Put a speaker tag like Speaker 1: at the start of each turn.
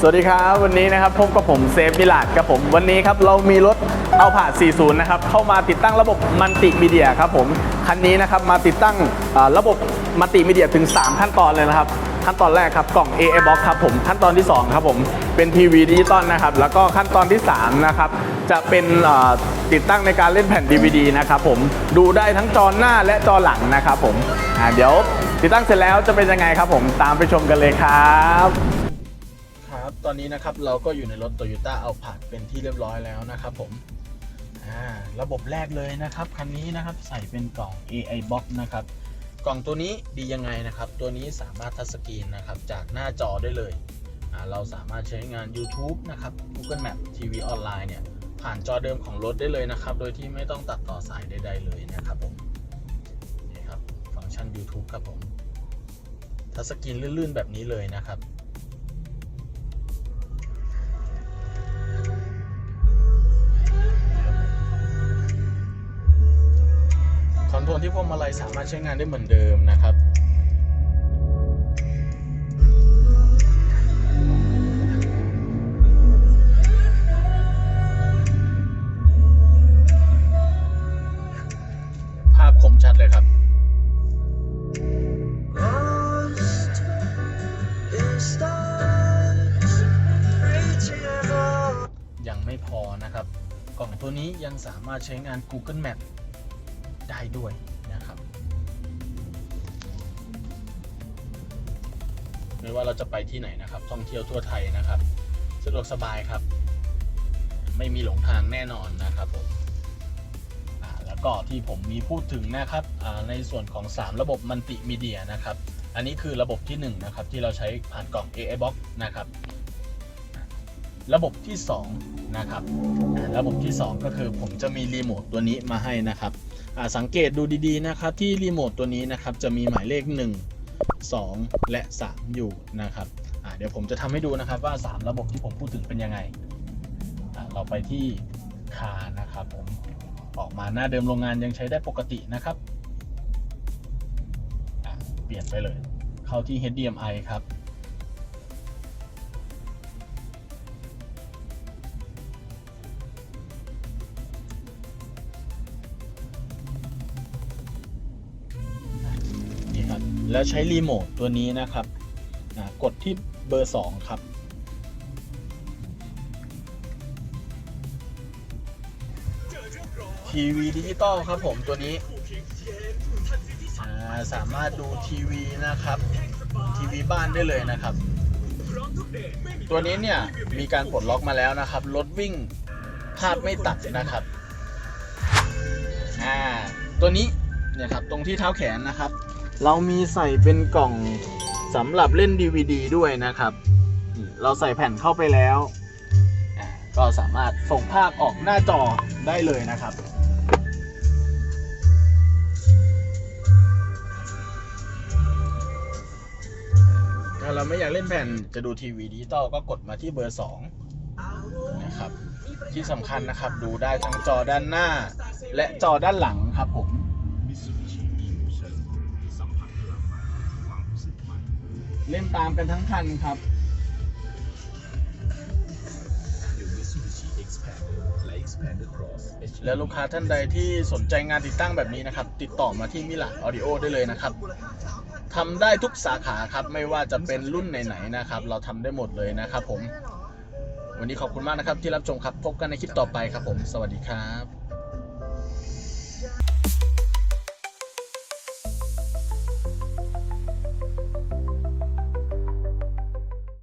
Speaker 1: สวัสดีครับ วันนี้นะครับพบกับผมเซฟมิลาดครับผมวันนี้ครับเรามีรถเอาผ่า40 นะครับ เข้ามาติดตั้งระบบมัลติมีเดียครับผม คันนี้นะครับมาติดตั้งระบบมัลติมีเดียถึง 3 ขั้นตอนเลยนะครับ ขั้นตอนแรกครับกล่อง AA box ครับผมขั้นตอนที่ 2 ครับผมเป็นทีวีดิจิตอลนะครับ แล้วก็ขั้นตอนที่ 3 นะครับ จะเป็นติดตั้งในการเล่นแผ่น DVD นะครับผมดูได้ทั้งจอหน้าและจอหลังนะครับผมเดี๋ยวติดตั้งเสร็จแล้วจะเป็นยังไงครับผมตามไปชมกันเลยครับ ครับตอนนี้นะครับเราก็อยู่ในรถ Toyota a l p a c เป็นที่เรียบร้อยแล้วนะครับผมระบบแรกเลยนะครับคันนี้นะครับใส่เป็นกล่อง AI box นะครับกล่องตัวนี้ดียังไงนะครับ ตัวนี้สามารถทัชสกรีนนะครับจากหน้าจอได้เลยเราสามารถใช้งาน YouTube นะครับ Google Map ทีวีออนไลน์เนี่ยผ่านจอเดิมของรถได้เลยนะครับ โดยที่ไม่ต้องตัดต่อสายใดๆเลยนะครับผมนี่ครับฟังก์ชัน YouTube ครับผมทัชสกรีนลื่นๆแบบนี้เลยนะครับ วงมาลัยสามารถใช้งานได้เหมือนเดิมนะครับภาพคมชัดเลยครับ
Speaker 2: Lost in stars, reaching out.
Speaker 1: ยังไม่พอนะครับ กล่องตัวนี้ยังสามารถใช้งาน Google Map ได้ด้วย ไม่ว่าเราจะไปที่ไหนนะครับ ท่องเที่ยวทั่วไทยนะครับ สะดวกสบายครับ ไม่มีหลงทางแน่นอนนะครับผมแล้วก็ที่ผมมีพูดถึงนะครับในส่วนของ 3 ระบบมัลติมีเดียนะครับ อันนี้คือระบบที่1นะครับที่เราใช้ผ่านกล่อง AI Box นะครับ ระบบที่2นะครับระบบที่ 2 ก็คือผมจะมีรีโมทตัวนี้มาให้นะครับสังเกตดูดีๆนะครับที่รีโมทตัวนี้นะครับจะมีหมายเลข 1 2 และ 3 อยู่นะครับเดี๋ยวผมจะทำให้ดูนะครับว่า 3 ระบบที่ผมพูดถึงเป็นยังไง เราไปที่คานะครับผมออกมาหน้าเดิมโรงงานยังใช้ได้ปกตินะครับ เปลี่ยนไปเลย เข้าที่ HDMI ครับ ครับแล้วใช้รีโมทตัวนี้นะครับอ่ากดที่เบอร์ 2 ครับทีวีดิจิตอลครับผมตัวนี้าสามารถดูทีวีนะครับทีวีบ้านได้เลยนะครับ ตัวนี้เนี่ยมีการปลดล็อกมาแล้วนะครับรถวิ่งภาพไม่ตัดนะครับอ่าตัวนี้เนี่ยครับตรงที่เท้าแขนนะครับ เรามีใส่เป็นกล่องสำหรับเล่น DVD ด้วยนะครับ เราใส่แผ่นเข้าไปแล้ว ก็สามารถส่งภาพออกหน้าจอได้เลยนะครับ ถ้าเราไม่อยากเล่นแผ่นจะดูทีวีดิจิตอลก็กดมาที่เบอร์ 2 นะครับ ที่สำคัญนะครับดูได้ทั้งจอด้านหน้า และจอด้านหลังครับผม เล่นตามกันทั้งคันครับ แล้วลูกค้าท่านใดที่สนใจงานติดตั้งแบบนี้นะครับ ติดต่อมาที่มิลาออดิโอได้เลยนะครับทำได้ทุกสาขาครับ ไม่ว่าจะเป็นรุ่นไหนๆนะครับ เราทำได้หมดเลยนะครับผม วันนี้ขอบคุณมากนะครับที่รับชมครับ พบกันในคลิปต่อไปครับผม สวัสดีครับ